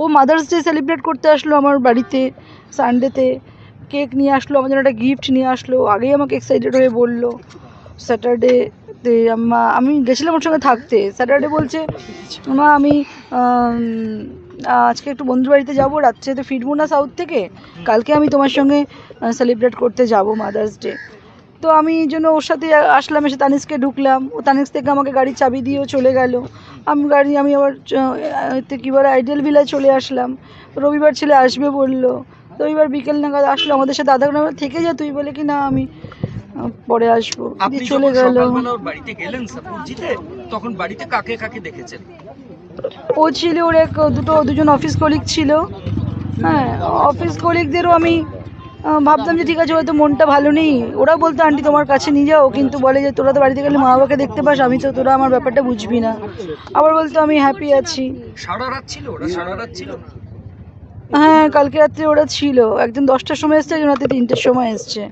ও mother's day celebrate করতে আসলো আমার বাড়িতে সানডেতে কেক নিয়ে আসলো, আমার জন্য একটা গিফট নিয়ে আসলো। আগেই আমাকে এক্সাইটেড হয়ে বলল স্যাটারডে আমা আমি গেছিলাম ওর সঙ্গে থাকতে। স্যাটারডে বলছে, মা, আমি আজকে একটু বন্ধুর বাড়িতে যাব, রাত্রে তো ফিরবো না সাউথ থেকে। কালকে আমি তোমার সঙ্গে সেলিব্রেট করতে যাব মাদার্স ডে তো আমি এই জন্য ওর সাথে আসলাম এসে তানিস্কে ঢুকলাম। ও তানিস থেকে আমাকে গাড়ির চাবি দিয়েও চলে গেল। আমি গাড়ি আমি আবার কী বলে আইডিয়াল ভিলায় চলে আসলাম। রবিবার ছেলে আসবে বলল। রবিবার বিকেল নাগাদ আসলো আমাদের সাথে আধা ঘণ্টা থেকে যা তুই? বলে কি না আমি পরে আসব। চলে গেল। সকালবেলা বাড়িতে গেলেন তখন বাড়িতে কাকে কাকে দেখেছেন? ও ছিল ওর এক দুটো দুজন অফিস কলিগ ছিল। হ্যাঁ অফিস কলিগদেরও আমি ভাবতাম যে ঠিক আছে হয়তো মনটা ভালো নেই। ওরা বলতো আন্টি তোমার কাছে নিয়ে যাও। কিন্তু বলে যে তোরা তো বাড়িতে গেলে মা বাবাকে দেখতে পাস আমি তো তোরা আমার ব্যাপারটা বুঝবি না। আবার বলতো আমি হ্যাপি আছি। সারা রাত ছিল ওরা? সারা রাত ছিল? হ্যাঁ কালকে রাত্রে ওরা ছিল। একদিন দশটার সময় এসছে একজন রাতে তিনটের সময় এসছে।